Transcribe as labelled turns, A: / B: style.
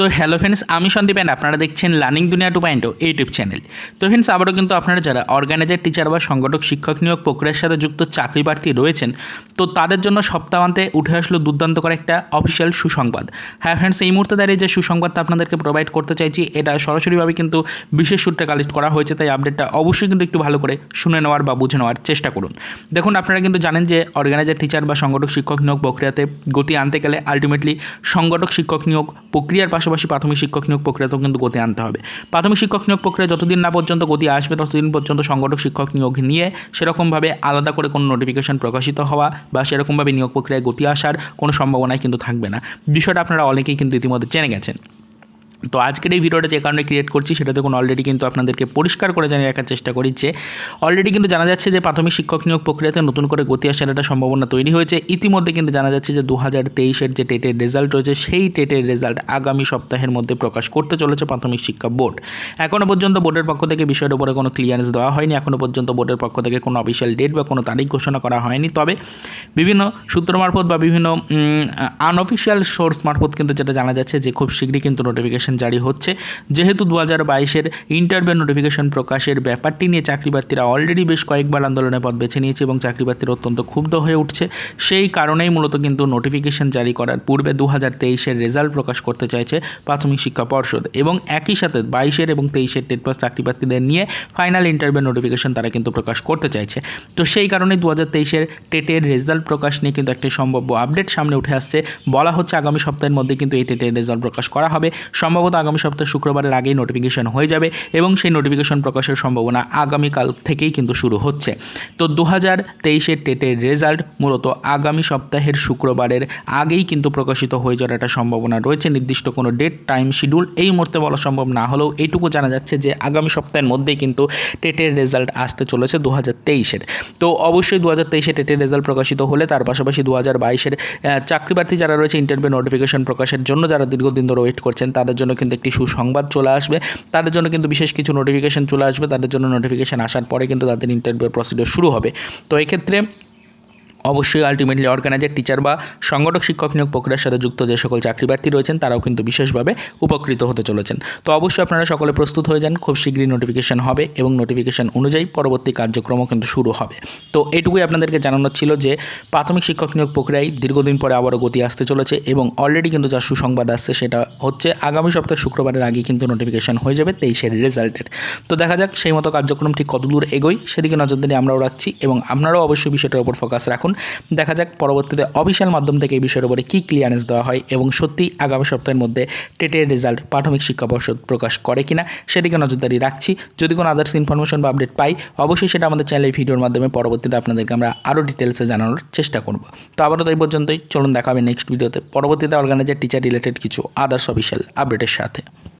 A: তো hello friends আমি Sandeep and আপনারা দেখছেন learning Duniya two point YouTube channel তো ফ্রেন্ডস আবারও কিন্তু আপনারা যারা অর্গানাইজার টিচার বা সংগঠক, শিক্ষক নিয়োগ প্রক্রিয়ার সাথে যুক্ত চাকরি প্রার্থী রয়েছেন, তো তাদের জন্য সপ্তাহান্তে উঠে আসলো দুর্দান্ত করে একটা অফিসিয়াল সুসংবাদ। হ্যাঁ ফ্রেন্ডস এই মুহূর্তে দাঁড়িয়ে যে সুসংবাদটা আপনাদেরকে প্রোভাইড করতে চাইছি, এটা সরাসরিভাবে কিন্তু বিশেষ সূত্রে কালেক্ট করা হয়েছে, তাই আপডেটটা অবশ্যই কিন্তু একটু ভালো করে শুনে নেওয়ার বা বুঝে নেওয়ার চেষ্টা করুন। দেখুন, আপনারা কিন্তু জানেন যে অর্গানাইজার টিচার বা সংগঠক, শিক্ষক নিয়োগ প্রক্রিয়াতে গতি আনতে গেলে আলটিমেটলি সংগঠক, শিক্ষক নিয়োগ প্রক্রিয়ার পাশাপাশি প্রাথমিক শিক্ষক নিয়োগ প্রক্রিয়াতেও কিন্তু গতি আনতে হবে। প্রাথমিক শিক্ষক নিয়োগ প্রক্রিয়া যতদিন না পর্যন্ত গতি আসবে, ততদিন পর্যন্ত সংগঠক শিক্ষক নিয়োগ নিয়ে সেরকমভাবে আলাদা করে কোনো নোটিফিকেশন প্রকাশিত হওয়া বা সেরকমভাবে নিয়োগ প্রক্রিয়ায় গতি আসার কোনো সম্ভাবনাই কিন্তু থাকবে না। বিষয়টা আপনারা অনেকেই কিন্তু ইতিমধ্যে জেনে গেছেন। তো আজকের এই ভিডিওটা যে কারণে ক্রিয়েট করছি, সেটা দেখুন অলরেডি কিন্তু আপনাদেরকে পরিষ্কার করে জানিয়ে রাখার চেষ্টা করি যে অলরেডি কিন্তু জানা যাচ্ছে যে প্রাথমিক শিক্ষক নিয়োগ প্রক্রিয়াতে নতুন করে গতি আসার একটা সম্ভাবনা তৈরি হয়েছে। ইতিমধ্যে কিন্তু জানা যাচ্ছে যে দু হাজার তেইশের যে টেটের রেজাল্ট রয়েছে, সেই টেটের রেজাল্ট আগামী সপ্তাহের মধ্যে প্রকাশ করতে চলেছে প্রাথমিক শিক্ষা বোর্ড। এখনও পর্যন্ত বোর্ডের পক্ষ থেকে বিষয়ের উপরে কোনো ক্লিয়ারেন্স দেওয়া হয়নি। এখনও পর্যন্ত বোর্ডের পক্ষ থেকে কোনো অফিসিয়াল ডেট বা কোনো তারিখ ঘোষণা করা হয়নি। তবে বিভিন্ন সূত্র মারফত বা বিভিন্ন আনঅফিসিয়াল সোর্স মারফত কিন্তু যেটা জানা যাচ্ছে যে খুব শীঘ্রই কিন্তু নোটিফিকেশন জারি হচ্ছে। যেহেতু দু হাজার বাইশের ইন্টারভিউ নোটিফিকেশন প্রকাশের ব্যাপারটি নিয়ে চাকরিপ্রার্থীরা অলরেডি বেশ কয়েকবার আন্দোলনের পথ বেছে নিয়েছে এবং চাকরিপ্রার্থীরা অত্যন্ত ক্ষুব্ধ হয়ে উঠছে। সেই কারণেই মূলত কিন্তু নোটিফিকেশন জারি করার পূর্বে দু হাজার তেইশের রেজাল্ট প্রকাশ করতে চাইছে প্রাথমিক শিক্ষা পর্ষদ এবং একই সাথে বাইশের এবং তেইশের টেট পাস চাকরিপ্রার্থীদের নিয়ে ফাইনাল ইন্টারভিউ নোটিফিকেশন তারা কিন্তু প্রকাশ করতে চাইছে। তো সেই কারণে দু হাজার তেইশের টেটের রেজাল্ট প্রকাশ নিয়ে কিন্তু একটি সম্ভাব্য আপডেট সামনে উঠে আসছে। বলা হচ্ছে আগামী সপ্তাহের মধ্যে কিন্তু এই টেটের রেজাল্ট প্রকাশ করা হবে। সম্ভবত আগামী সপ্তাহে শুক্রবারের আগেই নোটিফিকেশন হয়ে যাবে এবং সেই নোটিফিকেশন প্রকাশের সম্ভাবনা আগামীকাল থেকেই কিন্তু শুরু হচ্ছে। তো দু হাজার তেইশের টেটের রেজাল্ট মূলত আগামী সপ্তাহের শুক্রবারের আগেই কিন্তু প্রকাশিত হয়ে যাওয়ার একটা সম্ভাবনা রয়েছে। নির্দিষ্ট কোনো ডেট টাইম শিডিউল এই মুহূর্তে বলা সম্ভব না হলেও এইটুকু জানা যাচ্ছে যে আগামী সপ্তাহের মধ্যেই কিন্তু টেটের রেজাল্ট আসতে চলেছে দু হাজার তেইশের। তো অবশ্যই দু হাজার তেইশে টেটের রেজাল্ট প্রকাশিত হলে তার পাশাপাশি দু হাজার বাইশের চাকরি প্রার্থী যারা রয়েছে ইন্টারভিউ নোটিফিকেশন প্রকাশের জন্য যারা দীর্ঘদিন ধরে ওয়েট করছেন তাদের জন্য কিন্তু একটি সুসংবাদ চলে আসবে। তাদের জন্য কিন্তু বিশেষ কিছু নোটিফিকেশান চলে আসবে। তাদের জন্য নোটিফিকেশান আসার পরে কিন্তু তাদের ইন্টারভিউ প্রসিডিওর শুরু হবে। তো এক্ষেত্রে অবশ্যই আলটিমেটলি অর্গানাইজার টিচার বা সংগঠক, শিক্ষক নিয়োগ প্রক্রিয়ার সাথে যুক্ত যে সকল চাকরি প্রার্থী রয়েছেন, তারাও কিন্তু বিশেষভাবে উপকৃত হতে চলেছেন। তো অবশ্যই আপনারা সকলে প্রস্তুত হয়ে যান, খুব শীঘ্রই নোটিফিকেশন হবে এবং নোটিফিকেশান অনুযায়ী পরবর্তী কার্যক্রমও কিন্তু শুরু হবে। তো এটুকুই আপনাদেরকে জানানোর ছিল যে, প্রাথমিক শিক্ষক নিয়োগ প্রক্রিয়ায় দীর্ঘদিন পরে আবারও গতি আসতে চলেছে এবং অলরেডি কিন্তু যা সুসংবাদ আসছে সেটা হচ্ছে আগামী সপ্তাহে শুক্রবারের আগে কিন্তু নোটিফিকেশন হয়ে যাবে তেইশের রেজাল্টের তো দেখা যাক সেই মতো কার্যক্রম ঠিক কতদূর এগোই সেদিকে নজর নজরদারি আমরাও রাখছি এবং আপনারাও অবশ্যই বিষয়টার উপর ফোকাস রাখুন দেখা যাক পরবর্তীতে অফিসিয়াল মাধ্যম থেকে এই বিষয়ের উপরে কী ক্লিয়ারেন্স দেওয়া হয় এবং সত্যি আগামী সপ্তাহের মধ্যে টেটের রেজাল্ট প্রাথমিক শিক্ষা পর্ষদ প্রকাশ করে কিনা সেদিকে নজরদারি রাখছি। যদি কোনো আদার্স ইনফরমেশন বা আপডেট পাই, অবশ্যই সেটা আমাদের চ্যানেলে ভিডিওর মাধ্যমে পরবর্তীতে আপনাদেরকে আমরা আরও ডিটেলসে জানানোর চেষ্টা করব। তো আবারও তো এই পর্যন্তই। চলুন দেখা হবে নেক্সট ভিডিওতে পরবর্তীতে অর্গানাইজার টিচার রিলেটেড কিছু আদার্স অফিসিয়াল আপডেটের সাথে।